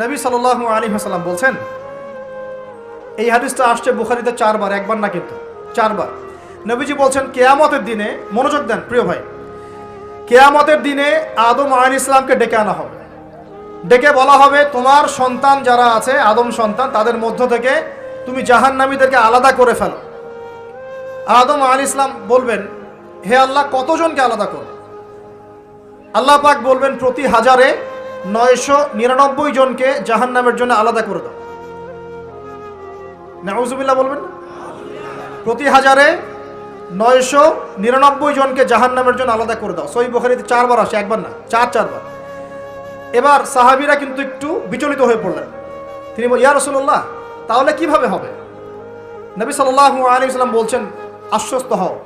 নবী সাল্লাহ আলী হাসাল্লাম বলছেন, এই হাদিসটা আসছে বুখারিতে চারবার, একবার না কিন্তু, চারবার। নবীজি বলছেন, কেয়ামতের দিনে মনোযোগ দেন প্রিয় ভাই, কেয়ামতের দিনে আদম আইন ইসলামকে ডেকে আনা হবে। ডেকে বলা হবে, তোমার সন্তান যারা আছে, আদম সন্তান, তাদের মধ্য থেকে তুমি জাহান্নামীদেরকে আলাদা করে ফেলো। আদম আল ইসলাম বলবেন, হে আল্লাহ, কতজনকে আলাদা করো? আল্লাহ পাক বলবেন, প্রতি হাজারে নয়শো নিরানব্বই জনকে জাহান্নামের জন্য আলাদা করে দাও। নাউজুবিল্লাহ বলবেন প্রতি হাজারে নয়শো নিরানব্বই জনকে জাহান্নামের জন্য আলাদা করে দাও। সই বখারিতে চারবার আসে, একবার না, চার, চারবার। এবার সাহাবিরা কিন্তু একটু বিচলিত হয়ে পড়লেন। তিনি ইয়া রসুল্লাহ তাহলে কীভাবে হবে? নবী সাল্লাহ আলী সাল্লাম বলছেন, আশ্বস্ত হও।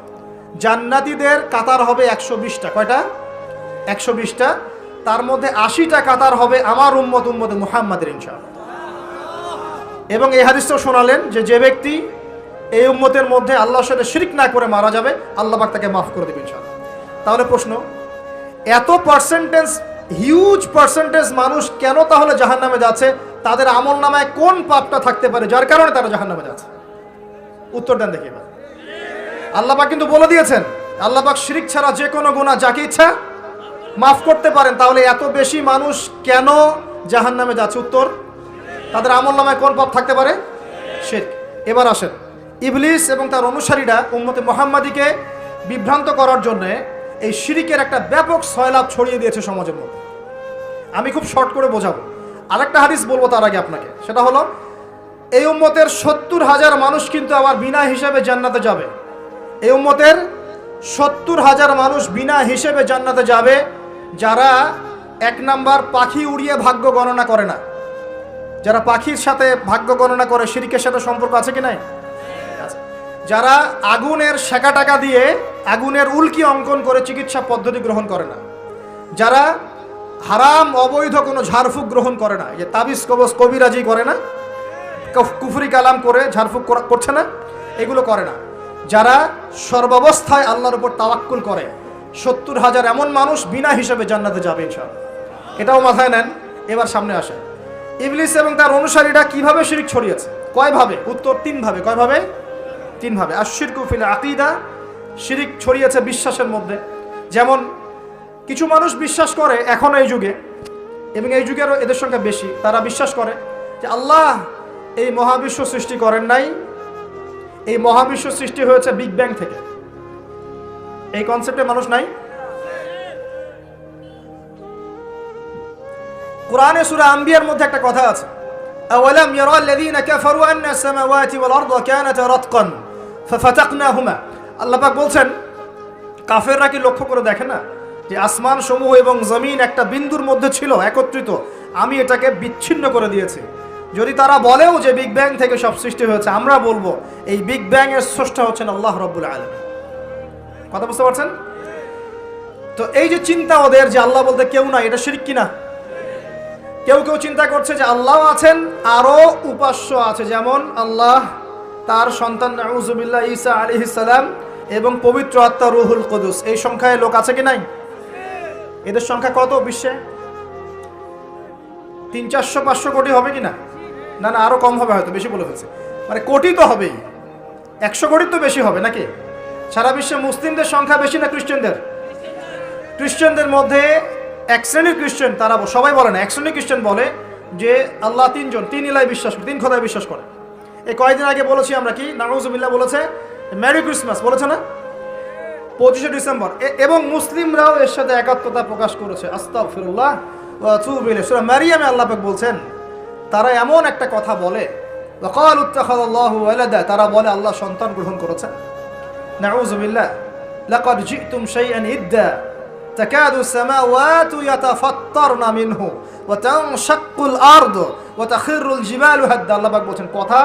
জান্নাতীদের কাতার হবে একশো বিশটা। কয়টা? একশো বিশটা তার মধ্যে আশিটা কাতার হবে আমার উম্মত উম্মত মুহাম্মাদের ইনশাআল্লাহ। এবং এই হাদিসটাও শোনালেন যে যে ব্যক্তি এই উম্মতের মধ্যে আল্লাহর সাথে শিরিক না করে মারা যাবে, আল্লাহ পাক তাকে মাফ করে দেবে ইনশাআল্লাহ। তাহলে প্রশ্ন, এত পার্সেন্টেজ হিউজ পার্সেন্টেজ মানুষ কেন তাহলে জাহান নামে যাচ্ছে? তাদের আমল নামায় কোন পাপটা থাকতে পারে? যার কারণে তারা জাহান নামে যাচ্ছে। উত্তর দেন দেখি এবার। আল্লাহ পাক কিন্তু বলে দিয়েছেন, আল্লাহ পাক শিরিক ছাড়া যে কোনো গুণা যাকে ইচ্ছা মাফ করতে পারেন, তাহলে এত বেশি মানুষ কেন জাহান নামে যাচ্ছে? উত্তর, তাদের আমল নামায় কোন পথ থাকতে পারে? শিরক। এবার আসেন, ইবলিস এবং তার অনুসারীরা উম্মতে মোহাম্মদীকে বিভ্রান্ত করার জন্য এই শিরিকের একটা ব্যাপক সয়লাভ ছড়িয়ে দিয়েছে সমাজের মধ্যে। আমি খুব শর্ট করে বোঝাবো। আরেকটা হাদিস বলব তার আগে আপনাকে। সেটা হলো, এই উম্মতের সত্তর হাজার মানুষ কিন্তু আবার বিনা হিসেবে জান্নাতে যাবে। এই উম্মতের সত্তর হাজার মানুষ বিনা হিসেবে জান্নাতে যাবে যারা এক নাম্বার পাখি উড়িয়ে ভাগ্য গণনা করে না। যারা পাখির সাথে ভাগ্য গণনা করে, শিরিকের সাথে সম্পর্ক আছে কি নাই? যারা আগুনের শেখা টাকা দিয়ে আগুনের উল্কি অঙ্কন করে চিকিৎসা পদ্ধতি গ্রহণ করে না। যারা হারাম, অবৈধ কোনো ঝাড়ফুঁক গ্রহণ করে না। যে তাবিজ, কবজ, কবিরাজি করে না, কফ- কুফরি কালাম করে, ঝাড়ফুঁক করছে না, এগুলো করে না। যারা সর্বাবস্থায় আল্লাহর উপর তাওয়াক্কুল করে সত্তর হাজার এমন মানুষ বিনা হিসেবে জান্নাতে যাবে ইনশাআল্লাহ। এটাও মাথায় নেন, এবার সামনে আসে ইবলিস এবং তার অনুসারীরা কীভাবে শিরিক ছড়িয়েছে? কয়ভাবে? উত্তর, তিনভাবে। কয়ভাবে? তিনভাবে। আর শিরকুফিল আকিদা, শিরিক ছড়িয়েছে বিশ্বাসের মধ্যে। যেমন, কিছু মানুষ বিশ্বাস করে এখন এই যুগে, এবং এই যুগেরও এদের সংখ্যা বেশি, তারা বিশ্বাস করে যে আল্লাহ এই মহাবিশ্ব সৃষ্টি করেন নাই। এই মহাবিশ্ব সৃষ্টি হয়েছে বিগ ব্যাং থেকে। এই কনসেপ্টে মানুষ নাই কোরআনে সূরা আম্বিয়ার মধ্যে একটা কথা আছে أولم يرى الذين كفروا أن السماوات والأرض كانتا رتقا ففتقناهما আল্লাহ পাক বলছেন কাফেররা কি লক্ষ্য করে দেখে না যে আসমান সমূহ এবং জমিন একটা বিন্দুর মধ্যে ছিল একত্রিত আমি এটাকে বিচ্ছিন্ন করে দিয়েছি যদি তারা বলেও যে বিগ ব্যাং থেকে সব সৃষ্টি হয়েছে আমরা বলবো এই বিগ ব্যাং এর স্রষ্টা হচ্ছেন আল্লাহ রব্বুল আলম কথা বুঝতে পারছেন? তো এই যে চিন্তা ওদের যে আল্লাহ বলতে কেউ না এটা শিরিক কিনা? কেউ কেউ চিন্তা করছে যে আল্লাহ আছেন আরও উপাস্য আছে। যেমন আল্লাহ তার সন্তান নাউজুবিল্লাহ ঈসা আলী সালাম এবং পবিত্র আত্মা রুহুল কুদুস। এই সংখ্যায় লোক আছে কি নাই? এদের সংখ্যা কত বিশ্বে? তিন, চারশো, পাঁচশো কোটি হবে কি না না না আরও কম হবে হয়তো, বেশি বলে ফেলছে। মানে কোটি তো হবেই। একশো কোটির তো বেশি হবে নাকি? সারা বিশ্বে মুসলিমদের সংখ্যা বেশি না খ্রিস্টানদের? খ্রিস্টানদের মধ্যে এক শ্রেণির খ্রিস্টান, তারা সবাই বলে না, এক শ্রেণির খ্রিস্টান বলে যে আল্লাহ তিনজন, তিন ইলায় বিশ্বাস করে, তিন খোদায় বিশ্বাস করে। এই কয়েকদিন আগে বলেছি আমরা কি নাগজুবিল্লাহ বলেছে ম্যারি ক্রিসমাস, বলেছে না? পঁচিশে ডিসেম্বর। এবং মুসলিমরাও এর সাথে একাত্মতা প্রকাশ করেছে আস্তাগ ফিরুল্লাহ সুরা মারিয়ামে আল্লাহ বলছেন, তারা এমন একটা কথা বলে তারা বলে, আল্লাহ সন্তান গ্রহণ করেছেন। নাউজুবিল্লাহ লাকাদ জিতুম শাইআন ইদ্দা تكاد السماوات يتفطرن منه وتنشق الأرض وتخر الجبال هدا আল্লাহ পাক বলছেন কথা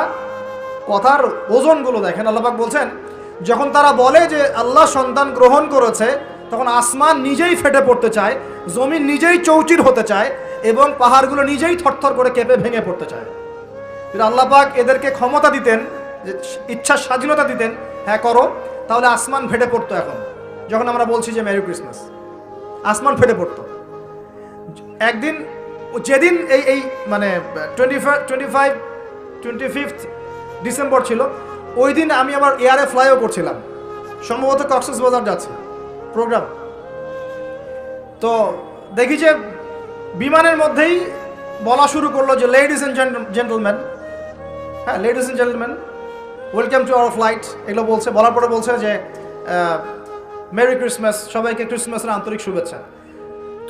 কথার ওজনগুলো দেখেন আল্লাহ পাক বলছেন যখন তারা বলে যে আল্লাহ সন্তান গ্রহণ করেছে তখন আসমান নিজেই ফেটে পড়তে চায় জমিন নিজেই চৌচির হতে চায় এবং পাহাড়গুলো নিজেই থরথর করে কেঁপে ভেঙে পড়তে চায় যদি আল্লাহ পাক এদেরকে ক্ষমতা দিতেন যে ইচ্ছার স্বাধীনতা দিতেন হ্যাঁ করো তাহলে আসমান ফেটে পড়তো এখন। যখন আমরা বলছি যে মেরি ক্রিসমাস আসমান ফেটে পড়তো। একদিন, যেদিন এই এই মানে twenty twenty five twenty fifth December ছিল, ওই দিন আমি আবার এয়ারে ফ্লাইও করছিলাম। সম্ভবত কক্সেস বাজার যাচ্ছে। প্রোগ্রাম তো দেখি যে বিমানের মধ্যেই বলা শুরু করল যে লেডিস অ্যান্ড জেন্টলম্যান হ্যাঁ ladies and gentleman welcome to our flight এগুলো বলছে, বলার পরে বলছে যে মেরি ক্রিসমাস সবাইকে ক্রিসমাসের আন্তরিক শুভেচ্ছা।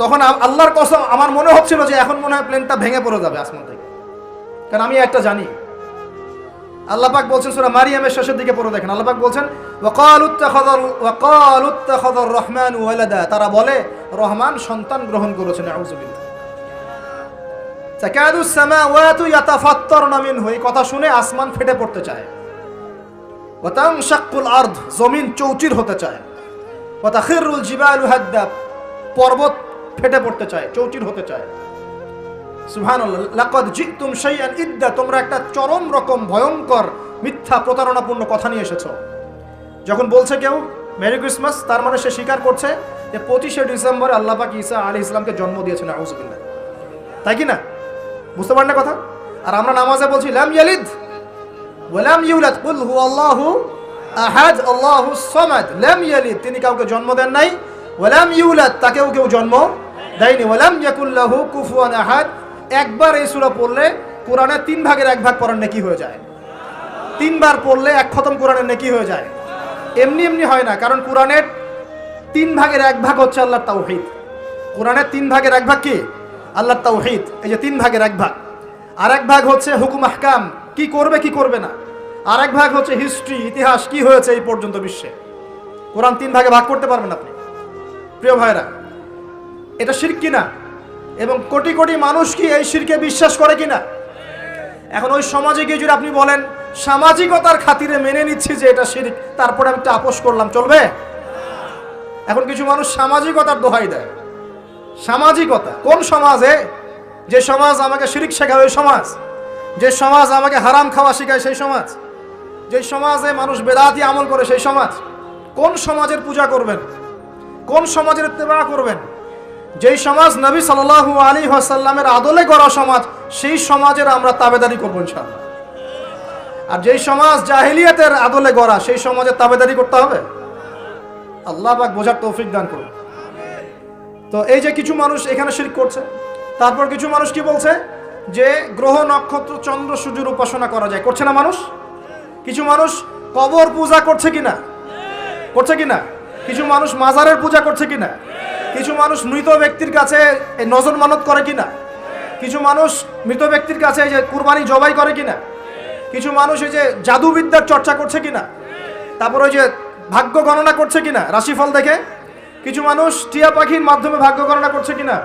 তখন আল্লাহর কসম, আমার মনে হচ্ছিল যে এখন মনে হয় প্লেনটা ভেঙে পড়ে যাবে আসমান থেকে। কারণ আমি একটা জানি। আল্লাহ পাক বলছেন সূরা মারিয়ামের শেষের দিকে পড়ে দেখেন। আল্লাহ পাক বলছেন রহমানু তারা বলে, রহমান সন্তান গ্রহণ করেছেন কথা শুনে আসমান ফেটে পড়তে চায়। ওয়া তানশাক্কুল আরদ, জমিন চৌচির হতে চায়। ওয়া তাখিরুল জিবালু হাদ্দা, পর্বত ফেটে পড়তে চায়, চৌচির হতে চায়। সুবহানাল্লাহ, লাকাদ জিতুম শাইআন ইদ্দা, তোমরা একটা চরম রকম ভয়ঙ্কর মিথ্যা প্রতারণাপূর্ণ কথা নিয়ে এসেছ। যখন বলছে কেউ, মেরি ক্রিসমাস তার মানে সে স্বীকার করছে যে পঁচিশে ডিসেম্বরে আল্লাহ পাক ঈসা আলী ইসলামকে জন্ম দিয়েছেন আউজুবিল্লাহ তাই কি না? বুঝতে পারেন না কথা? আর আমরা নামাজে বলছি, লাম ইয়ালিদ ওয়ালাম ইউলাদ, কুল হু আল্লাহু আহাদ, আল্লাহু সামাদ। লাম ইয়ালিদ, তিনি কাউকে জন্ম দেন নাই। ওয়ালাম ইউলাদ, তাকেও কেউ জন্ম দেয়নি। ওয়ালাম ইয়াকুল্লাহু কুফুয়ান আহাদ। একবার এই সূরা পড়লে কোরআনের তিন ভাগের এক ভাগ পড়ার নেকি হয়ে যায়। তিনবার পড়লে এক খতম কোরআনের নেকি হয়ে যায়। এমনি এমনি হয় না, কারণ কোরআনের তিন ভাগের এক ভাগ হচ্ছে আল্লাহর তাওহীদ। কোরআনের তিন ভাগের এক ভাগ কি? আল্লাহর তাওহীদ। এই যে তিন ভাগের এক ভাগ। আর এক ভাগ হচ্ছে হুকুম আহকাম কি করবে কি করবে না? আর এক ভাগ হচ্ছে হিস্ট্রি ইতিহাস, কি হয়েছে এই পর্যন্ত বিশ্বে? কোরআন তিন ভাগে ভাগ করতে পারবেন আপনি। প্রিয় ভাইরা, এটা শিরক কিনা? এবং কোটি কোটি মানুষ কি এই শিরকে বিশ্বাস করে কিনা? এখন ওই সমাজে গিয়ে যদি আপনি বলেন, সামাজিকতার খাতিরে মেনে নিচ্ছি যে এটা শিরিক, তারপরে আমি একটা আপোষ করলাম, চলবে? এখন কিছু মানুষ সামাজিকতার দোহাই দেয়। সামাজিকতা, কোন সমাজে? যে সমাজ আমাকে শিরিক শেখায়, ওই সমাজ। যে সমাজ আমাকে হারাম খাওয়া শেখায়, সেই সমাজ। যে সমাজে মানুষ বেদাতি আমল করে, সেই সমাজ কোন সমাজের পূজা করবেন? কোন সমাজের ইত্তেবা করবেন? যেই সমাজ নবী সাল্লাল্লাহু আলী আসাল্লামের আদলে গড়া সমাজ, সেই সমাজের আমরা তাবেদারি করব ইনশাআল্লাহ। আর যেই সমাজ জাহিলিয়াতের আদলে গড়া, সেই সমাজের তাবেদারি করতে হবে? আল্লাহ পাক বোঝার তৌফিক দান করুন। তো এই যে কিছু মানুষ এখানে শিরক করছে, তারপর কিছু মানুষ কি বলছে? যে গ্রহ নক্ষত্র চন্দ্র সূর্যের উপাসনা করা যায়। করছে না মানুষ? কিছু মানুষ কবর পূজা করছে কিনা? করছে কিনা? কিছু মানুষ মাজারের পূজা করছে কিনা? কিছু মানুষ মৃত ব্যক্তির কাছে নজর মানত করে কিনা? কিছু মানুষ মৃত ব্যক্তির কাছে যে কুরবানি জবাই করে কিনা? কিছু মানুষ এই যে জাদুবিদ্যার চর্চা করছে কিনা? তারপর ওই যে ভাগ্য গণনা করছে কিনা? রাশিফল দেখে? কিছু মানুষ টিয়া পাখির মাধ্যমে ভাগ্য গণনা করছে কিনা?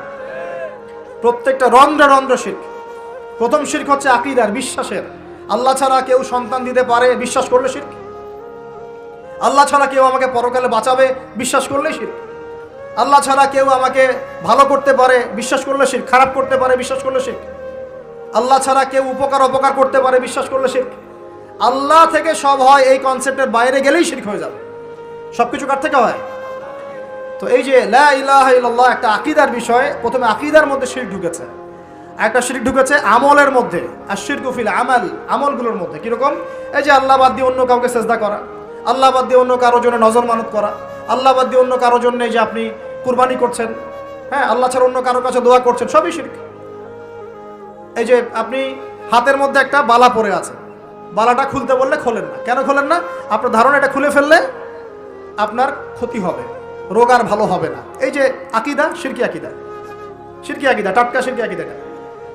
প্রত্যেকটা রন্ধ্রে রন্ধ্র শির্ক। প্রথম শির্ক হচ্ছে আকিদার, বিশ্বাসের। আল্লাহ ছাড়া কেউ সন্তান দিতে পারে বিশ্বাস করলে শির্ক। আল্লাহ ছাড়া কেউ আমাকে পরকালে বাঁচাবে বিশ্বাস করলে শির্ক। আল্লাহ ছাড়া কেউ আমাকে ভালো করতে পারে বিশ্বাস করলে শির্ক। খারাপ করতে পারে বিশ্বাস করলে শির্ক। আল্লাহ ছাড়া কেউ উপকার অপকার করতে পারে বিশ্বাস করলে শির্ক। আল্লাহ থেকে সব হয় এই কনসেপ্টের বাইরে গেলেই শির্ক হয়ে যাবে। সব কিছু কার থেকে হয়? তো এই যে লা ইলাহা ইল্লাল্লাহ একটা আকিদার বিষয়, প্রথমে আকিদার মধ্যে শিরক ঢুকেছে। একটা শিরিক ঢুকেছে আমলের মধ্যে, আর শির শিরকুফিল আমাল, আমলগুলোর মধ্যে। কীরকম? এই যে আল্লাহ বাদ দিয়ে অন্য কাউকে চেষ্টা করা, আল্লাহ বাদ দিয়ে অন্য কারোর জন্য নজর মানত করা, আল্লাহ বাদ দিয়ে অন্য কারোর জন্য যে আপনি কুরবানি করছেন হ্যাঁ আল্লাহ ছাড়া অন্য কারোর কাছে দোয়া করছেন, সবই শিরক। এই যে আপনি হাতের মধ্যে একটা বালা পরে আছে বালাটা খুলতে বললে খোলেন না। কেন খোলেন না? আপনার ধারণা এটা খুলে ফেললে আপনার ক্ষতি হবে, রোগ আর ভালো হবে না। এই যে আকিদা, শিরকি আকিদা। শিরকি আকিদা, টাটকা শিরকি আকিদা এটা।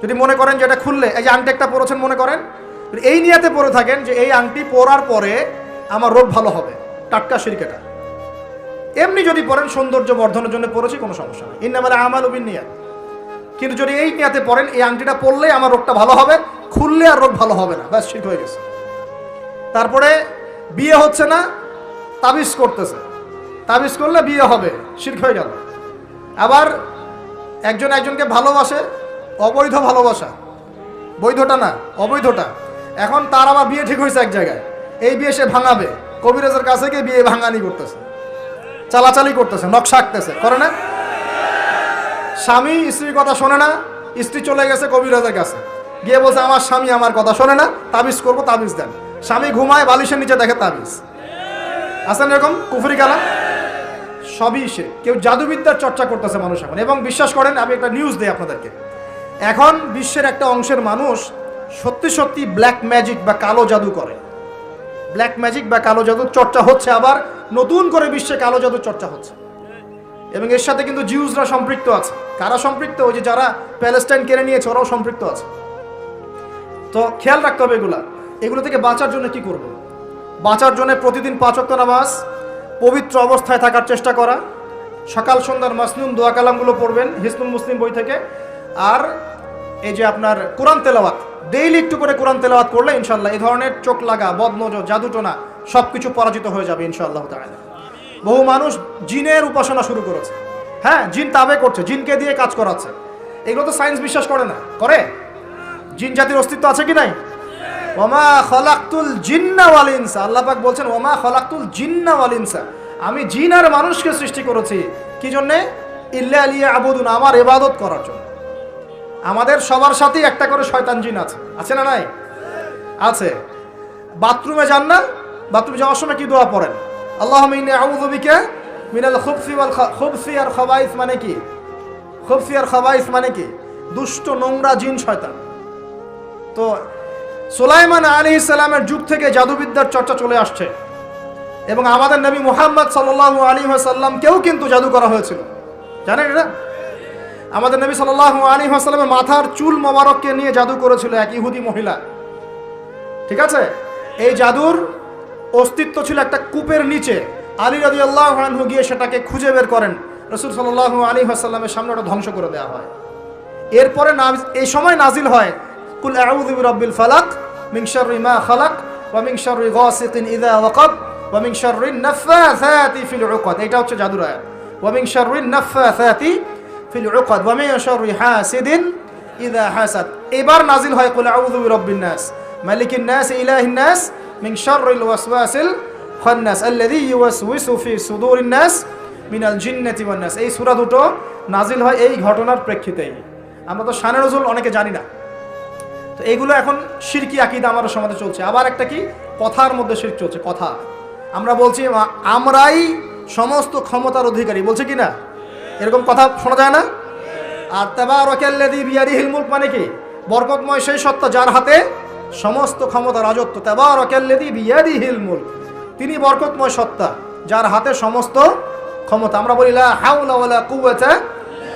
যদি মনে করেন যে এটা খুললে, এই যে আংটি একটা পরেছেন মনে করেন এই নিয়াতে পরে থাকেন যে এই আংটি পরার পরে আমার রোগ ভালো হবে, টাটকা শিরকেটা এমনি যদি পড়েন সৌন্দর্য বর্ধনের জন্য পড়েছি কোনো সমস্যা নেই। ইন্নামালে আমাল উবিন নিয়াত কিন্তু যদি এই নিয়াতে পড়েন এই আংটিটা পরলে আমার রোগটা ভালো হবে, খুললে আর রোগ ভালো হবে না, ব্যাস ঠিক হয়ে গেছে। তারপরে বিয়ে হচ্ছে না, তাবিজ করতেছে। তাবিজ করলে বিয়ে হবে শির্ক হয়ে গেল। আবার একজন একজনকে ভালোবাসে অবৈধ ভালোবাসা। বৈধটা না, অবৈধটা। এখন তার আবার বিয়ে ঠিক হয়েছে এক জায়গায়। এই বিয়ে সে ভাঙাবে। কবিরাজের কাছে গিয়ে বিয়ে ভাঙানি করতেছে। চালাচালি করতেছে, নকশা আঁকতেছে। করে না? স্বামী স্ত্রীর কথা শোনে না, স্ত্রী চলে গেছে কবিরাজের কাছে। গিয়ে বলছে, আমার স্বামী আমার কথা শোনে না, তাবিজ করব, তাবিজ দেন। স্বামী ঘুমায়, বালিশের নিচে দেখে তাবিজ। আছেন এরকম? কুফরি কালাম? সবই সে। কেউ জাদুবিদ্যার চর্চা করতেছে মানুষ এখন। এবং বিশ্বাস করেন, আমি একটা নিউজ দিই আপনাদেরকে। এখন বিশ্বের একটা অংশের মানুষ সত্যি সত্যি ব্ল্যাক ম্যাজিক বা কালো জাদু করে। ব্ল্যাক ম্যাজিক বা কালো জাদুর চর্চা হচ্ছে আবার নতুন করে বিশ্বে কালো জাদুর চর্চা হচ্ছে। এবং এর সাথে কিন্তু জিউসরা সম্পৃক্ত আছে। কারা সম্পৃক্ত? ওই যে যারা প্যালেস্টাইন কেড়ে নিয়েছে, ওরাও সম্পৃক্ত আছে। তো খেয়াল রাখতে হবে এগুলা। এগুলো থেকে বাঁচার জন্য কি করব? বাঁচার জন্য প্রতিদিন পাঁচ ওয়াক্ত নামাজ, পবিত্র অবস্থায় থাকার চেষ্টা করা, সকাল, সন্ধ্যার মাসনুন দোয়া কালামগুলো পড়বেন, হিসনুল মুসলিম বই থেকে। আর এই যে আপনার কোরআন তেলাওয়াত ডেইলি একটু করে কোরআন তেলাওয়াত করলে ইনশাল্লাহ এই ধরনের চোখ লাগা, বদনজর, জাদুটোনা সব কিছু পরাজিত হয়ে যাবে ইনশাআল্লাহ তাআলা। বহু মানুষ জিনের উপাসনা শুরু করেছে। হ্যাঁ জিন তাবে করছে, জিনকে দিয়ে কাজ করাচ্ছে। এগুলো তো সায়েন্স বিশ্বাস করে না। করে? জিন জাতির অস্তিত্ব আছে কি নাই? ওমা খলাক্তুল জিন্না ওয়াল আল্লাহ পাক বলছেন, ওমা খলাক্তুল জিন্না ওয়াল আমি জিন আর মানুষকে সৃষ্টি করেছি। কি জন্যে? ইল্লা আলিয়া আবুদুন আমার ইবাদত করার জন্য। আমাদের সবার সাথেই একটা করে শয়তান জিন আছে। আছে না নাই? আছে। বাথরুমে যান না, বাথরুমে যাওয়ার সময় কি দোয়া পড়েন? আল্লাহ ইন্নী আউযু বিকা মিনাল খুবসি খুবসি আর খবাইস মানে কি? খুবসি আর খবাইস মানে কি? দুষ্ট, নোংরা জিন শয়তান। তো সুলাইমান আলী ইসলামের যুগ থেকে জাদুবিদ্যার চর্চা চলে আসছে। এবং আমাদের নবী মুহাম্মদ সাল্লাল্লাহু আলী সাল্লামকেও কিন্তু জাদু করা হয়েছিল। জানেন এটা? আমাদের নবী সাল্লাল্লাহু আলী সাল্লামের মাথার চুল মোবারককে নিয়ে জাদু করেছিল এক ইহুদি মহিলা। ঠিক আছে? এই জাদুর অস্তিত্ব ছিল একটা কূপের নিচে। আলী রাজি আল্লাহ গিয়ে সেটাকে খুঁজে বের করেন। রসুল সাল্লাহ আলী আসাল্লামের সামনে ওটা ধ্বংস করে দেওয়া হয়। এরপরে এই সময় নাজিল হয়, কুল আউযু বিরাব্বিল ফালাক শাররি মা খালাক ওয়া শাররি গাসিকিন ইযা ওয়াকাব ওয়া শাররি নাফাসাতি ফিল উকাদ। এটা হচ্ছে জাদুর আয়াত। ওয়া শাররি নাফাসাতি ফিল উকাদ ওয়া মিন শাররি হাসিদিন ইযা হাসাদ এবার নাজিল হয়, কুল আউযু বিরাব্বিন নাস। মালিকিন নাস, ইলাহিন নাস, মিন শাররিল ওয়াসওয়াসিল খান্নাস, আল্লাযী ইউওয়াসওয়িসু ফি সুদুরিন নাস মিনাল জিন্নাতি ওয়ান নাস। এই সূরা দুটো নাজিল হয় এই ঘটনার প্রেক্ষিতেই। আমরা তো শানে নজরুল অনেকে জানি না। তো এইগুলো এখন শিরকি আকিদা আমাদের সমাজে চলছে। আবার একটা কি? কথার মধ্যে শিরক চলছে, কথা। আমরা বলছি, আমরাই সমস্ত ক্ষমতার অধিকারী। বলছে কি না? এরকম কথা শোনা যায় না? আর তেবার ওয়াকাল্লাযী বিয়াদিহিল মুলক মানে কি? বরকতময় সেই সত্তা যার হাতে সমস্ত ক্ষমতা, রাজত্ব তেবার ওয়াকাল্লাযী বিয়াদিহিল মুলক। তিনি বরকতময় সত্তা যার হাতে সমস্ত ক্ষমতা। আমরা বলি, লা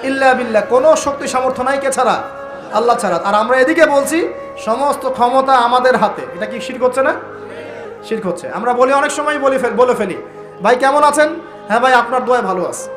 ইল্লা বিল্লাহ। কোনো শক্তি সামর্থ্য নাই কে ছাড়া? আল্লাহ ছাড়া। আর আমরা এদিকে বলছি, সমস্ত ক্ষমতা আমাদের হাতে। এটা কি শির হচ্ছে না? শির হচ্ছে। আমরা বলি, অনেক সময় বলি বলে ফেলি। ভাই, কেমন আছেন? হ্যাঁ ভাই, আপনার দোয়ায় ভালো আছে।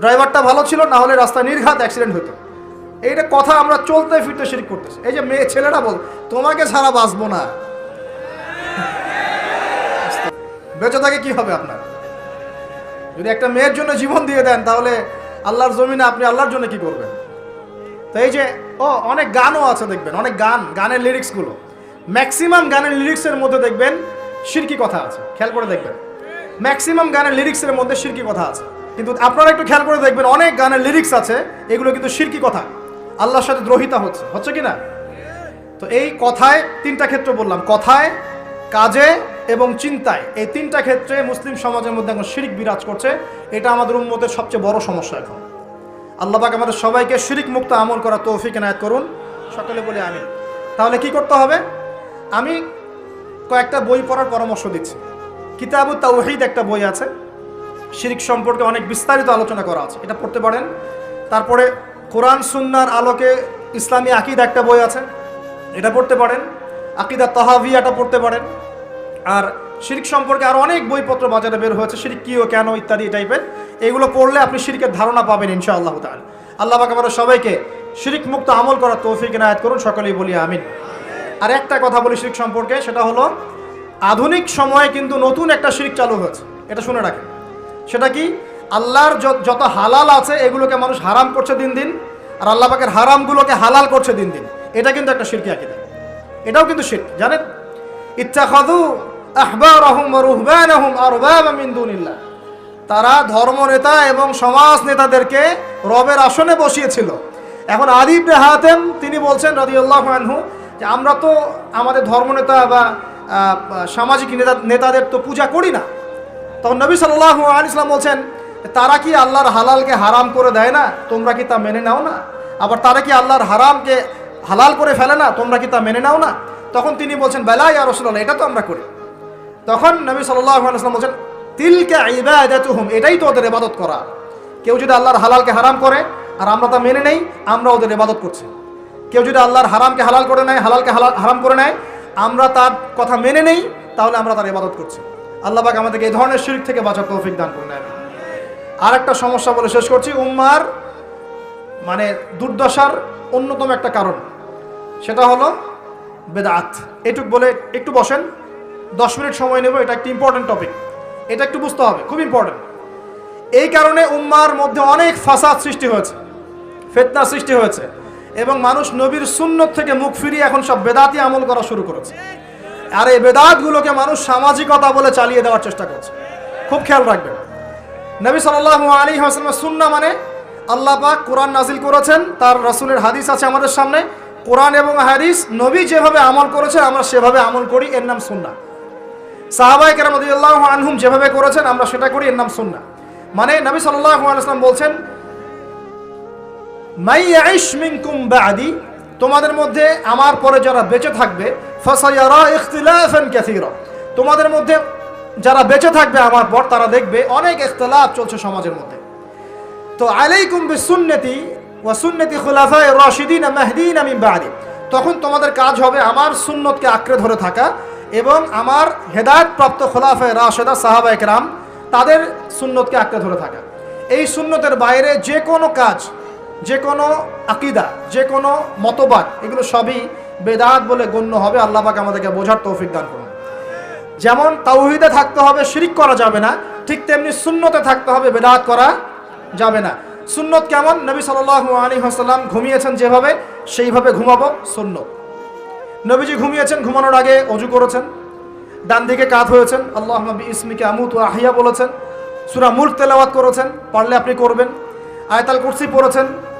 ড্রাইভারটা ভালো ছিল, না হলে রাস্তায় নির্ঘাত অ্যাক্সিডেন্ট হতো। এইটা কথা আমরা চলতে ফিরতে শিরিক করতেছি। এই যে মেয়ে ছেলেরা বল, তোমাকে ছাড়া বাঁচবো না। বেঁচে থাকে কি হবে আপনার? যদি একটা মেয়ের জন্য জীবন দিয়ে দেন, তাহলে আল্লাহর জমিনে আপনি আল্লাহর জন্য কি করবেন? তো এই যে, ও, অনেক গানও আছে দেখবেন, অনেক গান, গানের লিরিক্সগুলো ম্যাক্সিমাম গানের লিরিক্সের মধ্যে দেখবেন শিরকি কথা আছে। খেয়াল করে দেখবেন। ম্যাক্সিমাম গানের লিরিক্সের মধ্যে শিরকি কথা আছে। কিন্তু আপনারা একটু খেয়াল করে দেখবেন, অনেক গানের লিরিক্স আছে, এগুলো কিন্তু শিরকি কথা। আল্লাহর সাথে দ্রোহিতা হচ্ছে হচ্ছে কি না? তো এই কথায় তিনটা ক্ষেত্র বললাম, কথায়, কাজে এবং চিন্তায়। এই তিনটা ক্ষেত্রে মুসলিম সমাজের মধ্যে এখন শিরিক বিরাজ করছে, এটা আমাদের উন্মতের সবচেয়ে বড় সমস্যা এখন। আল্লাহ পাক আমাদের সবাইকে শিরিক মুক্ত আমল করা তৌফিক এনায়ত করুন। সকলে বলে আমি তাহলে কি করতে হবে? আমি কয়েকটা বই পড়ার পরামর্শ দিচ্ছি। কিতাবু তাওহিদ একটা বই আছে শিরিক সম্পর্কে অনেক বিস্তারিত আলোচনা করা আছে। এটা পড়তে পারেন। তারপরে কোরআন, সুন্নার আলোকে ইসলামী আকিদ একটা বই আছে। এটা পড়তে পারেন। আকিদা তাহাভিয়াটা পড়তে পারেন। আর শিরিক সম্পর্কে আরও অনেক বইপত্র বাজারে বের হয়েছে। শিরিক কী ও কেন ইত্যাদি টাইপের এগুলো পড়লে আপনি শিরিকের ধারণা পাবেন ইনশাআল্লাহ তাআলা। আল্লাহ পাক আমাদের সবাইকে শিরিক মুক্ত আমল করার তৌফিক, এনায়াত করুন। সকলেই বলি আমিন। আর একটা কথা বলি শিরিক সম্পর্কে, সেটা হলো আধুনিক সময়ে কিন্তু নতুন একটা শিরিক চালু হয়েছে। এটা শুনে রাখেন। সেটা কি? আল্লাহর যত হালাল আছে, এগুলোকে মানুষ হারাম করছে দিন দিন, আর আল্লাহ পাকের হারামগুলোকে হালাল করছে দিন দিন। এটা কিন্তু একটা শিরকি আকিদা। এটাও কিন্তু শিরক, জানেন? ইত্তাখাদু আহবারাহুম ওয়া রুহবানাহুম আরবাবা মিন দুনিল্লাহ। তারা ধর্ম নেতা এবং সমাজ নেতাদেরকে রবের আসনে বসিয়েছিল। এখন আদিব হাতেম, তিনি বলছেন আনহু, যে আমরা তো আমাদের ধর্মনেতা বা সামাজিক নেতা নেতাদের তো পূজা করি না। তখন নবী সাল্লাহ ইসলাম বলছেন, তারা কি আল্লাহর হালালকে হারাম করে দেয় না? তোমরা কি তা মেনে নাও না? আবার তারা কি আল্লাহর হারামকে হালাল করে ফেলে না? তোমরা কি তা মেনে নাও না? তখন তিনি বলছেন, বেলা ইয়া রসুল্লাহ এটা তো আমরা করি। তখন নবী সাল্লাহ আলাইসলাম বলছেন, তিলকে ইবাদাতুহুম, এটাই তো ওদের ইবাদত করা। কেউ যদি আল্লাহর হালালকে হারাম করে, আর আমরা তা মেনে নেই, আমরা ওদের ইবাদত করছি। কেউ যদি আল্লাহর হারামকে হালাল করে নেয়, হালালকে হালাল, হারাম করে নেয়, আমরা তার কথা মেনে নেই, তাহলে আমরা তার ইবাদত করছি। আল্লাহ পাক আমাদেরকে এই ধরনের শিরিক থেকে বাঁচার তৌফিক দান করে নেয় আর একটা সমস্যা বলে শেষ করছি, উম্মার মানে দুর্দশার অন্যতম একটা কারণ। সেটা হলো বেদাত। এটুক বলে একটু বসেন, দশ মিনিট সময় নেব, এটা একটা ইম্পর্টেন্ট টপিক এটা একটু বুঝতে হবে, খুব ইম্পর্টেন্ট এই কারণে উম্মার মধ্যে অনেক ফাসাদ সৃষ্টি হয়েছে, ফেতনা সৃষ্টি হয়েছে, এবং মানুষ নবীর সুন্নত থেকে মুখ ফিরিয়ে এখন সব বেদাতি আমল করা শুরু করেছে। আর এই বেদাতগুলোকে মানুষ সামাজিকতা বলে চালিয়ে দেওয়ার চেষ্টা করছে। খুব খেয়াল রাখবেন। নবী সাল্লাহ আলী হাসলামের সুন্না মানে আল্লাহ পাক কোরআন নাজিল করেছেন, তার রাসূলের হাদিস আছে আমাদের সামনে। কোরআন এবং হাদিস নবী যেভাবে আমল করেছেন আমরা সেভাবে আমল করি, এর নাম সুন্না সাহাবাই কেরাম রাদিয়াল্লাহু আনহুম যেভাবে করেছেন, আমরা সেটা করি, এর নাম সুন্না মানে নবী সাল্লাল্লাহু আলাইহি ওয়াসাল্লাম বলছেন মাই ইয়াইশ মিনকুম বাদি তোমাদের মধ্যে আমার পরে যারা বেঁচে থাকবে তোমাদের মধ্যে যারা বেঁচে থাকবে আমার পর, তারা দেখবে অনেক ইখতিলাফ চলছে সমাজের মধ্যে। তো আলাইকুম বিসুন্নতি ওয়া সুন্নতি খুলাফায়ে রাশিদিন মাহদিন মিন বাদি। তখন তোমাদের কাজ হবে আমার সুন্নতকে আঁকড়ে ধরে থাকা এবং আমার হেদায়েত খোলাফায় রাশেদা সাহাবা কেরাম তাদের সুন্নতকে আঁকড়ে ধরে থাকা। এই সুন্নতের বাইরে যে কোনো কাজ যে কোনো আকিদা যে কোনো মতবাদ, এগুলো সবই বেদাত বলে গণ্য হবে। আল্লাহ আমাদেরকে বোঝার তৌফিক দান করুন। যেমন তাওহিদে থাকতে হবে, শিরিক করা যাবে না, ঠিক তেমনি সুন্নতে থাকতে হবে, বেদাত করা যাবে না। সুন্নত কেমন? নবী সাল্লাল্লাহু আলাইহি ওয়াসাল্লাম ঘুমিয়েছেন যেভাবে, সেইভাবে ঘুমাবো সুন্নত। নবীজি ঘুমিয়েছেন, ঘুমানোর আগে অজু করেছেন, ডান দিকে কাত হয়েছেন আল্লাহ নবী ইসমিকে আমুত আহিয়া বলেছেন, সুরা মুল্ক তেলাওয়াত করেছেন, পারলে আপনি করবেন। আয়তাল কুরসি পড়েছেন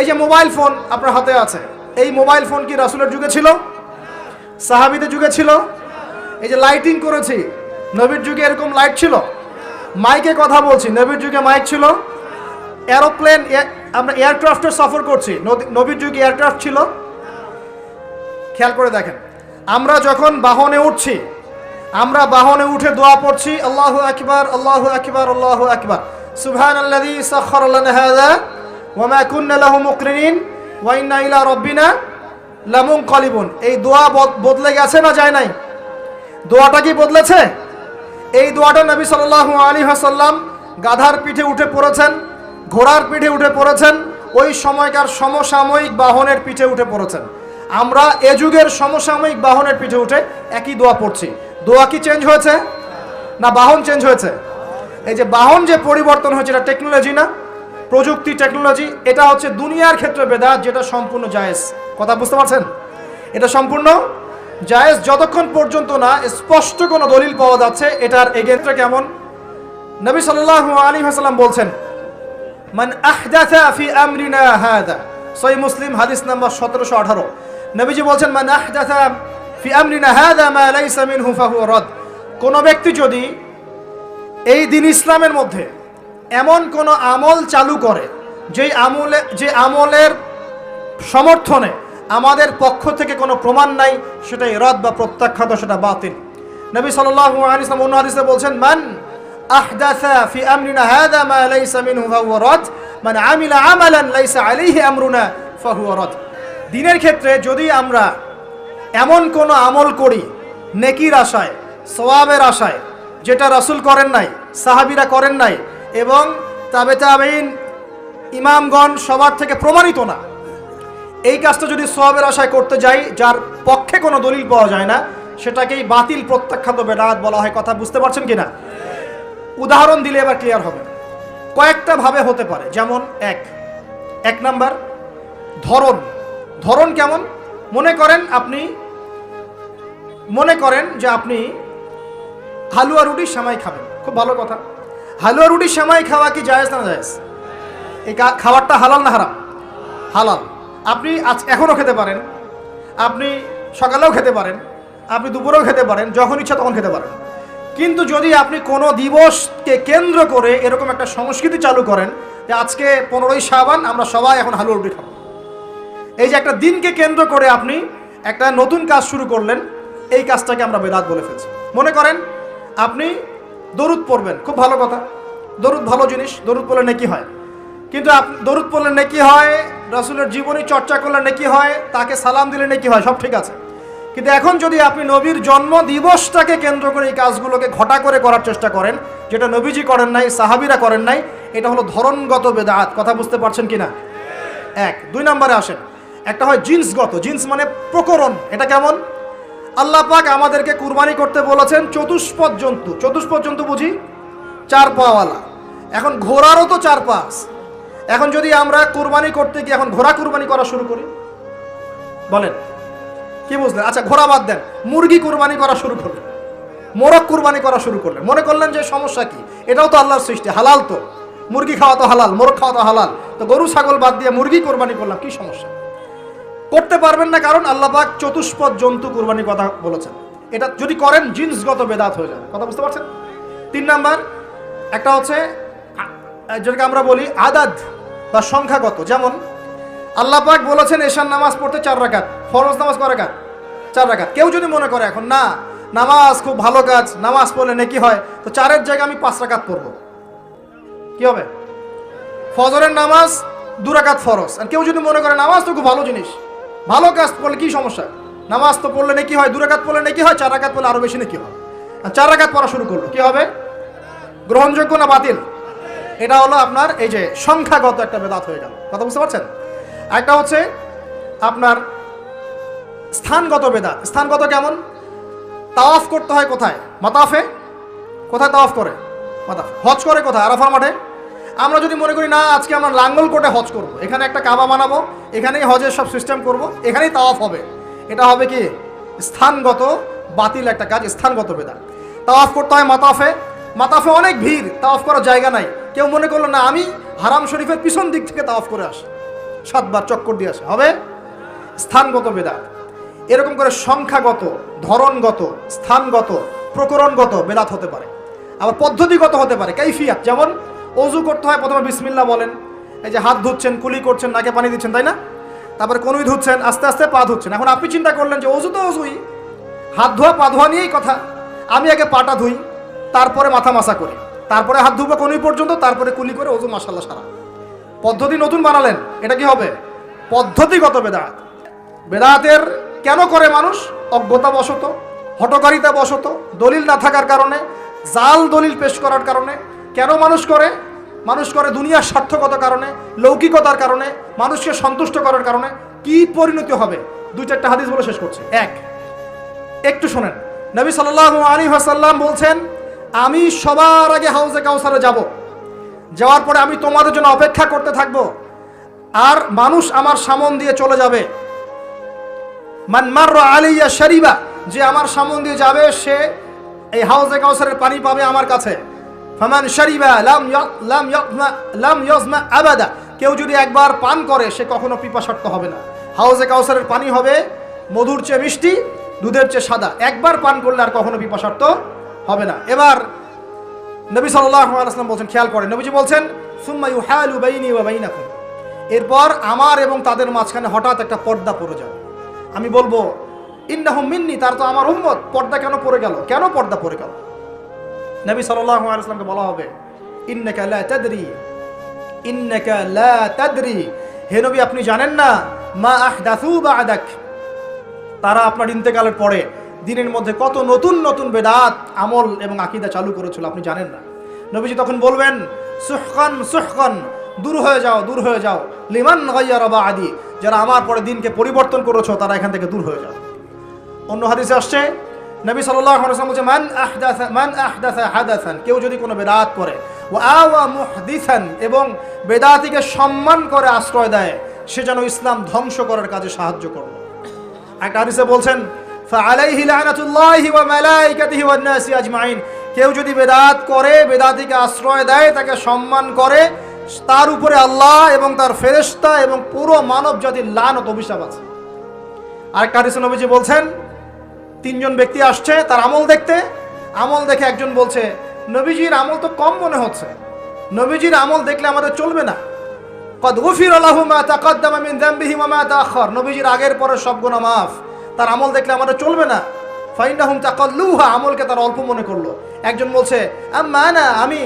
এই যে মোবাইল ফোন আপনার হাতে আছে, এই মোবাইল ফোন কি রাসুলের যুগে ছিল? সাহাবিদের যুগে ছিল? এই যে লাইটিং করেছি, নবীর যুগে এরকম লাইট ছিল? মাইকে কথা বলছি, নবীর যুগে মাইক ছিল? এরোপ্লেন আমরা এয়ারক্রাফটের সফর করছি নবীর যুগে এয়ারক্রাফট ছিল? খেয়াল করে দেখেন, আমরা যখন বাহনে উঠছি, আমরা বাহনে উঠে দোয়া পড়ছি, আল্লাহু আকবার আল্লাহু আকবার আল্লাহু আকবার। সুবহান আল্লাযী সাখখারা লানা হাযা ওয়া মা কুন্না লাহু মুকরিনিন, ওয়া ইন্না ইলা রাব্বিনা লামুনকালিবুন। এই দোয়া বদ- বদলে গেছে না যায় নাই? দোয়াটা কি বদলেছে? এই দোয়াটা নবী সাল্লাল্লাহু আলাইহি ওয়াসাল্লাম গাধার পিঠে উঠে পড়েছেন, ঘোড়ার পিঠে উঠে পড়েছেন, ওই সময়কার সমসাময়িক বাহনের পিঠে উঠে পড়েছেন। আমরা এ যুগের সমসাময়িক বাহনের পিঠে উঠে একই দোয়া পড়ছি। দোয়া কি চেঞ্জ হয়েছে? না, বাহন চেঞ্জ হয়েছে? এই যে বাহন যে পরিবর্তন হয়েছে, এটা টেকনোলজি না? প্রযুক্তি টেকনোলজি এটা হচ্ছে দুনিয়ার ক্ষেত্রে বেদাত, যেটা সম্পূর্ণ জায়েজ। কথা বুঝতে পারছেন? এটা সম্পূর্ণ জায়েজ যতক্ষণ পর্যন্ত না স্পষ্ট কোনো দলিল পাওয়া যাচ্ছে, এটার এগেন্স্টটা কেমন? নবী সাল্লাল্লাহু আলাইহি ওয়াসাল্লাম বলছেন, মান আহদাথা ফি আমরিনা হাদা। সহিহ মুসলিম, হাদিস নাম্বার 1718 নবীজি বলছেন, মান আহদাথা ফি আমরিনা হাদা মা লাইসা মিনহু ফাহুয়া রাদ। কোন ব্যক্তি যদি এই দিন ইসলামের মধ্যে এমন কোন আমল চালু করে যেই আমলে, যে আমলের সমর্থনে আমাদের পক্ষ থেকে কোনো প্রমাণ নাই, সেটা ইরাদ বা প্রত্যাখ্যাত, সেটা বাতিল। নবী সাল্লাল্লাহু ওয়াসাল্লাম অন্য বলছেন, মান ফি আমরিনা রাদ রাদ। দিনের ক্ষেত্রে যদি আমরা এমন কোন আমল করি, নেকির আশায়, সওয়াবের আশায়, যেটা রাসূল করেন নাই, সাহাবীরা করেন নাই এবং তাবে তাবেইন ইমামগণ সবার থেকে প্রমাণিত না। এই কাজটা যদি সওয়াবের আশায় করতে যাই, যার পক্ষে কোনো দলিল পাওয়া যায় না, সেটাকেই বাতিল প্রত্যাখ্যাত বেদাত বলা হয়। কথা বুঝতে পারছেন কিনা? উদাহরণ দিলে এবার ক্লিয়ার হবে। কয়েকটা ভাবে হতে পারে। যেমন এক এক নাম্বার, ধরন। ধরন কেমন? মনে করেন আপনি, মনে করেন যে আপনি হালুয়া রুটি সামাই খাবেন। খুব ভালো কথা। হালুয়া রুটি সেমাই খাওয়া কি জায়েজ না জায়েজ? এই খাবারটা হালাল না হারাম? হালাল। আপনি আজ এখনও খেতে পারেন। আপনি সকালেও খেতে পারেন। আপনি দুপুরেও খেতে পারেন। যখন ইচ্ছা তখন খেতে পারেন। কিন্তু যদি আপনি কোনো দিবসকে কেন্দ্র করে এরকম একটা সংস্কৃতি চালু করেন যে আজকে পনেরোই সাবান আমরা সবাই এখন হালুয়া রুটি খাব। এই যে একটা দিনকে কেন্দ্র করে আপনি একটা নতুন কাজ শুরু করলেন, এই কাজটাকে আমরা বেদাত বলে ফেলছি। মনে করেন, আপনি দরুদ পড়বেন, খুব ভালো কথা। দরুদ ভালো জিনিস, দরুদ পড়লে নেকি হয়। কিন্তু দরুদ পড়লে নেকি হয়, রাসূলের জীবনী চর্চা করলে নেকি হয়, তাকে সালাম দিলে নেকি হয়, সব ঠিক আছে। কিন্তু এখন যদি আপনি নবীর জন্ম দিবসটাকে কেন্দ্র করে এই কাজগুলোকে ঘটা করে করার চেষ্টা করেন, যেটা নবীজি করেন নাই, সাহাবিরা করেন নাই, এটা হলো ধরনগত বেদাত। কথা বুঝতে পারছেন কিনা? এক। দুই নম্বরে আসেন। একটা হয় জিন্সগত। জিন্স মানে প্রকরণ। এটা কেমন? আল্লাহ পাক আমাদেরকে কুরবানি করতে বলেছেন চতুষ্পদ জন্তু। চতুষ্পদ জন্তু বুঝি? চার পাওয়ালা এখন ঘোড়ারও তো চার পা আছে। এখন যদি আমরা কুরবানি করতে গিয়ে এখন ঘোড়া কুরবানি করা শুরু করি? বলেন। কি বুঝলেন? আচ্ছা ঘোড়া বাদ দেন। মুরগি কুরবানি করা শুরু করলেন। মোরগ কুরবানি করা শুরু করলেন। মনে করলেন যে সমস্যা কি? এটাও তো আল্লাহর সৃষ্টি। হালাল তো। মুরগি খাওয়া তো হালাল, মোরগ খাওয়া তো হালাল। তো গরু, ছাগল বাদ দিয়ে মুরগি কোরবানি করলাম, কি সমস্যা? করতে পারবেন না, কারণ আল্লাহ পাক চতুষ্পদ জন্তু কুরবানির কথা বলেছেন। এটা যদি করেন, জিন্সগত বেদাত হয়ে যাবে। কথা বুঝতে পারছেন? তিন নাম্বার, একটা হচ্ছে যেটাকে আমরা বলি আদাদ বা সংখ্যাগত। যেমন, আল্লাহ পাক বলেছেন এশার নামাজ পড়তে চার রাকাত, ফরজ নামাজ কয় রাকাত? চার রাকাত। কেউ যদি মনে করে এখন, না, নামাজ খুব ভালো কাজ, নামাজ পড়লে নাকি হয়, তো চারের জায়গায় আমি পাঁচ রাকাত পড়ব। কি হবে? ফজরের নামাজ দু রাকাত ফরজ। আর কেউ যদি মনে করে, নামাজ তো খুব ভালো জিনিস। ভালো কাজ করলে কি সমস্যা? নামাজ তো পড়লে নাকি হয় দু রাকাত পড়লে নাকি হয়, চার রাকাত পড়লে আরও বেশি নাকি হয়। চার রাকাত পড়া শুরু করল, কি হবে? গ্রহণযোগ্য না বাতিল? এটা হলো আপনার এই যে সংখ্যাগত একটা বেদাত হয়ে গেল। কথা বুঝতে পারছেন? একটা হচ্ছে আপনার স্থানগত বেদাত। স্থানগত কেমন? তাওয়াফ করতে হয় কোথায়? মাতাফে? কোথায় তাওয়াফ করে? মাতাফ। হজ করে কোথায়? আরাফার মাঠে? আমরা যদি মনে করি, না, আজকে আমরা লাঙ্গল কোটে হজ করব, এখানে একটা কাবা বানাবো, এখানেই হজের সব সিস্টেম করব, এখানেই তাওয়াফ হবে। এটা হবে কি? স্থানগত, বাতিল একটা কাজ, স্থানগত বেদা তাওয়াফ করতে হয় মাতাফে। মাতাফে অনেক ভিড়, তাওয়াফ করার জায়গা নাই। কেউ মনে করল, না, আমি হারাম শরীফের পিছন দিক থেকে তাওয়াফ করে আসি। সাতবার চক্কর দিয়ে আসে। হবে? স্থানগত বেদাত। এরকম করে সংখ্যাগত, ধরনগত, স্থানগত, প্রকরণগত বেদাত হতে পারে। আবার পদ্ধতিগত হতে পারে। কাইফিয়াত, যেমন করতে হয়, প্রথমে বিসমিল্লা বলেন। এই যে হাত ধুচ্ছেন, কুলি করছেন, নাকে পানি দিচ্ছেন, তাই না? তারপরে কনুই ধুচ্ছেন, আস্তে আস্তে পা ধুচ্ছেন। এখন আপনি চিন্তা করলেন যে অজু তো অজুই। হাত ধোয়া, পা ধোয়া নিয়েই কথা। আমি আগে পাটা ধুই, তারপরে মাথা মাসা করি। তারপরে হাত ধুবো কনুই পর্যন্ত, তারপরে কুলি করে অজু মাসাল্লাহ সারা। পদ্ধতি নতুন বানালেন, এটা কি হবে? পদ্ধতিগত বেদাত। বেদাতের কেন করে মানুষ? অজ্ঞতা বশত হটকারিতা বশত দলিল না থাকার কারণে, জাল দলিল পেশ করার কারণে কেন মানুষ করে? মানুষ করে দুনিয়ার স্বার্থগত কারণে, লৌকিকতার কারণে, মানুষকে সন্তুষ্ট করার কারণে। কি পরিণতি হবে? দুই চারটা হাদিস বলে শেষ করছে। এক, একটু শোনেন। নবী সাল্লাল্লাহু আলী হাসাল্লাম বলছেন, আমি সবার আগে হাউজে কাউসারে যাব। যাওয়ার পরে আমি তোমাদের জন্য অপেক্ষা করতে থাকব। আর মানুষ আমার সামন দিয়ে চলে যাবে। মানমার আলিয়া শরিবা, যে আমার সামন দিয়ে যাবে, সে এই হাউজে কাউসারের পানি পাবে আমার কাছে। ফামান শরিবা লাম লাম লাম ইয়াজমা আবাদা। কেউ যদি একবার পান করে, সে কখনো পিপাসার্থ হবে না। হাউজে কাউসারের পানি হবে, মধুর চেয়ে মিষ্টি, দুধের চেয়ে সাদা। একবার পান করলে আর কখনো পিপাসার্থ হবে না। এবার নবী ওয়াসাল্লাম বলছেন, খেয়াল করেন, নবীজি বলছেন, সুম্মা ইউহালু বাইনি ওয়া বাইনাকুম। এরপর আমার এবং তাদের মাঝখানে হঠাৎ একটা পর্দা পড়ে যাবে আমি বলব, ইন্নাহুম মিন্নি, তার তো আমার উম্মত। পর্দা কেন পড়ে গেল? কেন পর্দা পড়ে গেল? নবী সাল্লাল্লাহু আলাইহি ওয়াসাল্লামকে বলা হবে হে নবী, আপনি জানেন না, মা আহদাসু বা'দাক। তারা আপনার ইন্তেকালের পরে দিনের মধ্যে কত নতুন নতুন বেদাত, আমল এবং আকিদা চালু করেছিল, আপনি জানেন না। নবীজি তখন বলবেন, সুহকান সুহকান, দূর হয়ে যাও, দূর হয়ে যাও। লিমান রবা আদি যারা আমার পরে দিনকে পরিবর্তন করেছ, তারা এখান থেকে দূর হয়ে যাও। অন্য হাদিসে আসছে নবী সাল্লাল্লাহু আলাইহি বলছে মান আহদাসা মান আহদাসা হাদাসান কেউ যদি কোনো বেদাত করে ও আওয়া মুহদিসান এবং বেদাতিকে সম্মান করে আশ্রয় দেয়, সে যেন ইসলাম ধ্বংস করার কাজে সাহায্য করল। একটা হাদিসে বলছেন লানাতুল্লাহি ওয়া মালাইকাতিহি ওয়ান নাসি আজমাইন কেউ যদি বেদাত করে, বেদাতিকে আশ্রয় দেয়, তাকে সম্মান করে, তার উপরে আল্লাহ এবং তার ফেরেশতা এবং পুরো মানব জাতির লানত অভিশাপ আছে। আরেকটা হাদিসে নবীজি বলছেন তিনজন ব্যক্তি আসছে, তার আমল দেখতে। আমল দেখে একজন বলছে, নবীজির আমল তো কম মনে হচ্ছে। নবীজির আমল দেখলে আমাদের চলবে না। কদ গফির আল্লাহু মা তাকাদ্দামা মিন যামবিহি ওয়া মা তাআখার নবীজির আগের পরে সব গুনাহ মাফ। তার আমল দেখলে আমাদের চলবে না। ফাইন্নাহুম তাকাল্লুহা, আমলকে তার অল্প মনে করল। একজন বলছে, আম্মা আনা, আমি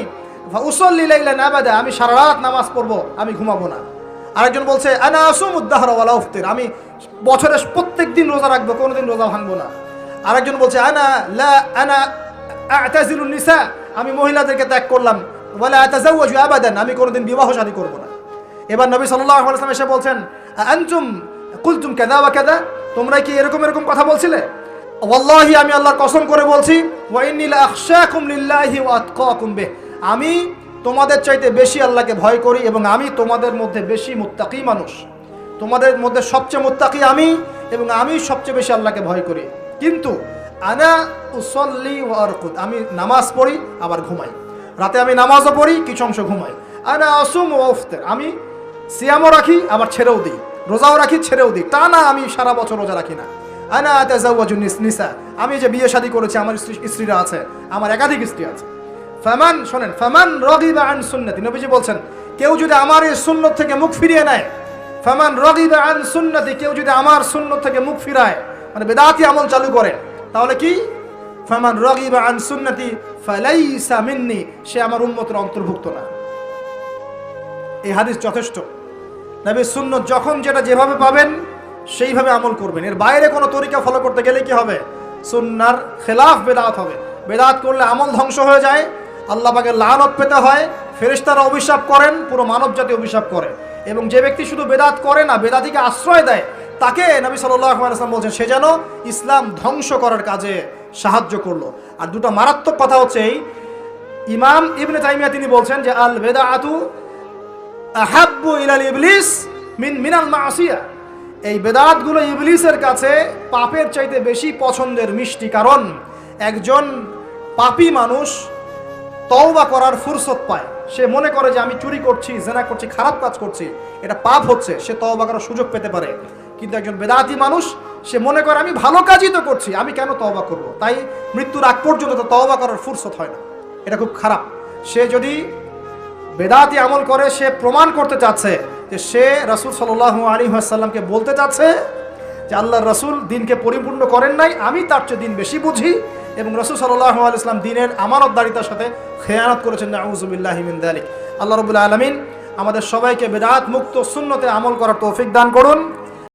উসল্লি লাইলান আবাদা আমি সারা রাত নামাজ পড়ব, আমি ঘুমাবো না। আরেকজন বলছে, আনা আসুম উদ্দাহর আমি বছরে প্রত্যেক দিন রোজা রাখব, কোনোদিন রোজা ভাঙবো না। আরেকজন বলছে, আনা লা, আনা আতাজিলুন নিসা। আমি মহিলাদেরকে ত্যাগ করলাম। বলে আতাজাওয়াজু আবাদান। আমি কোনোদিন বিবাহ শাদী করব না। এবার নবী সাল্লাল্লাহু আলাইহি ওয়াসাল্লাম এসে বলছেন আনতুম কুলতুম কাদা ওয়া কাদা তোমরা কি এরকম এরকম কথা বলছিলে? ওয়াল্লাহি, আমি আল্লাহর কসম করে বলছি, ওয়া ইন্নী লা আখশাকুম লিল্লাহি ওয়া আতকাকুম বিহ। আমি তোমাদের চাইতে বেশি আল্লাহকে ভয় করি এবং আমি তোমাদের মধ্যে বেশি মুত্তাকি মানুষ। তোমাদের মধ্যে সবচেয়ে মুত্তাকি আমি এবং আমি সবচেয়ে বেশি আল্লাহকে ভয় করি। কিন্তু আনা উসল্লি ওয়া আরকুদ, আমি নামাজ পড়ি, আবার ঘুমাই। রাতে আমি নামাজও পড়ি, কিছু অংশ ঘুমাই। আনা আসুম ও আফতার আমি সিয়ামও রাখি, আবার ছেড়েও দিই। রোজাও রাখি, ছেড়েও দিই। তা না আমি সারা বছর রোজা রাখি না। আনা আতাজাওয়াজু নিস- আমি যে বিয়ে শাদী করেছি, আমার স্ত্রীরা আছে, আমার একাধিক স্ত্রী আছে। ফামান, শোনেন, ফামান রগিবা আন সুন্নতি, নবীজি বলছেন, কেউ যদি আমার এই সুন্নত থেকে মুখ ফিরিয়ে নেয় ফেমান ফামান রগিবা আন সুন্নতি, কেউ যদি আমার সুন্নত থেকে মুখ ফিরায় মানে বেদাতি আমল চালু করে তাহলে কি? ফামান রগিবা আন সুন্নতি ফালাইসা সে আমার উম্মতের অন্তর্ভুক্ত না। এই হাদিস যথেষ্ট। নবী সুন্নত যখন যেটা যেভাবে পাবেন, সেইভাবে আমল করবেন। এর বাইরে কোনো তরিকা ফলো করতে গেলে কি হবে? সুন্নার খেলাফ বেদাত হবে। বেদাত করলে আমল ধ্বংস হয়ে যায়, আল্লাহ পাকে লানত পেতে হয়, ফেরেশতারা অভিশাপ করেন, পুরো মানব জাতি অভিশাপ করে। এবং যে ব্যক্তি শুধু বেদাত করে না, বেদাতিকে আশ্রয় দেয় তাকে নবী সাল্লাম বলছেন, সে যেন ইসলাম ধ্বংস করার কাজে সাহায্য করল। আর দুটো মারাত্মক কথা হচ্ছে এই। ইমাম ইবনে তাইমিয়া তিনি বলছেন যে আল বেদাআতু আহাব্বু ইলাল ইবলিস মিন মিনাল মাসিয়া। এই বেদাতগুলো ইবলিসের কাছে পাপের চাইতে বেশি পছন্দের মিষ্টি কারণ, একজন পাপী মানুষ তওবা করার ফুরসত পায়। সে মনে করে যে, আমি চুরি করছি, জেনা করছি, খারাপ কাজ করছি। এটা পাপ হচ্ছে, সে তওবা করার সুযোগ পেতে পারে। কিন্তু একজন বেদাতি মানুষ, সে মনে করে, আমি ভালো কাজই তো করছি, আমি কেন তওবা করব? তাই মৃত্যুর আগ পর্যন্ত তো তওবা করার ফুরসত হয় না। এটা খুব খারাপ। সে যদি বেদাতি আমল করে, সে প্রমাণ করতে চাচ্ছে যে সে রসুল সাল্লাল্লাহু আলী আসাল্লামকে বলতে চাচ্ছে যে আল্লাহ রসুল দিনকে পরিপূর্ণ করেন নাই, আমি তার চেয়ে দিন বেশি বুঝি এবং রসুল সাল্লাহু আলি ইসলাম দিনের আমানতদারিতার সাথে খেয়ানত করেছেন নাউজুবিল্লাহিমিন আল্লাহ রবুল্লা আলমিন আমাদের সবাইকে বেদাত মুক্ত শূন্যতে আমল করার তৌফিক দান করুন।